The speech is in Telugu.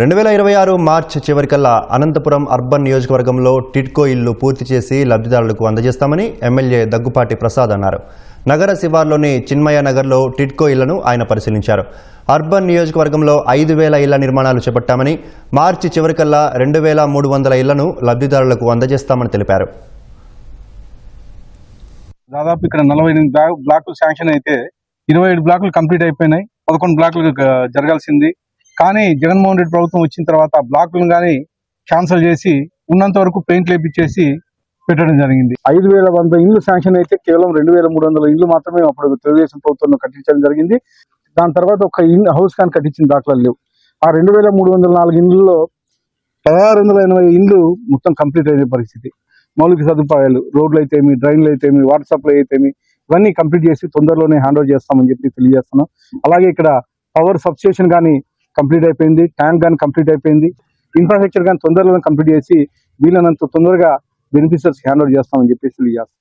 రెండు వేల ఇరవై ఆరు మార్చ్ చివరికల్లా అనంతపురం అర్బన్ నియోజకవర్గంలో టిడ్కో ఇల్లు పూర్తి చేసి లబ్ధిదారులకు అందజేస్తామని ఎమ్మెల్యే దగ్గుపాటి ప్రసాద్ అన్నారు. నగర శివార్లోని చిన్మయ నగర్లో టిడ్కో ఇళ్ళను ఆయన పరిశీలించారు. అర్బన్ నియోజకవర్గంలో ఐదు వేల ఇళ్ళ నిర్మాణాలు చేపట్టామని మార్చి చివరికల్లా రెండు వేల మూడు వందల ఇళ్ళను లబ్ధిదారులకు అందజేస్తామని తెలిపారు. దాదాపు ఇక్కడ నలభై ఎనిమిది బ్లా- బ్లాకులు శాంక్షన్ అయితే ఇరవై ఏడు బ్లాకులు కంప్లీట్ అయిపోయినాయి. పదకొండు బ్లాకులు జరగాల్సింది. కానీ జగన్మోహన్ రెడ్డి ప్రభుత్వం వచ్చిన తర్వాత బ్లాక్లను కానీ క్యాన్సిల్ చేసి ఉన్నంత వరకు పెయింట్లు వేపించేసి పెట్టడం జరిగింది. ఐదు వేల వంద ఇండ్లు శాంక్షన్ అయితే కేవలం రెండు వేల మూడు వందల ఇండ్లు మాత్రమే అప్పుడు తెలుగుదేశం ప్రభుత్వంలో కట్టించడం జరిగింది. దాని తర్వాత ఒక ఇన్ హౌస్ కానీ కట్టించిన దాఖలాలు లేవు. ఆ రెండు వేల మూడు వందల నాలుగు ఇండ్లలో పదహారు వందల ఎనభై ఇండ్లు మొత్తం కంప్లీట్ అయిన పరిస్థితి. మౌలిక సదుపాయాలు రోడ్లు అయితేమి డ్రైన్లు అయితేమి వాటర్ సప్లై అయితేమి ఇవన్నీ కంప్లీట్ చేసి తొందరలోనే హ్యాండ్ ఓవర్ చేస్తామని చెప్పి తెలియజేస్తున్నాం. అలాగే ఇక్కడ పవర్ సబ్స్టేషన్ కానీ కంప్లీట్ అయిపోయింది ట్యాంక్ కానీ కంప్లీట్ అయిపోయింది ఇన్ఫ్రాస్ట్రక్చర్ కానీ తొందరలోనే కంప్లీట్ చేసి వీలైనంత తొందరగా బెనిఫిషియర్స్ హ్యాండ్ ఓవర్ చేస్తామని చెప్పేసి తెలియజేస్తాం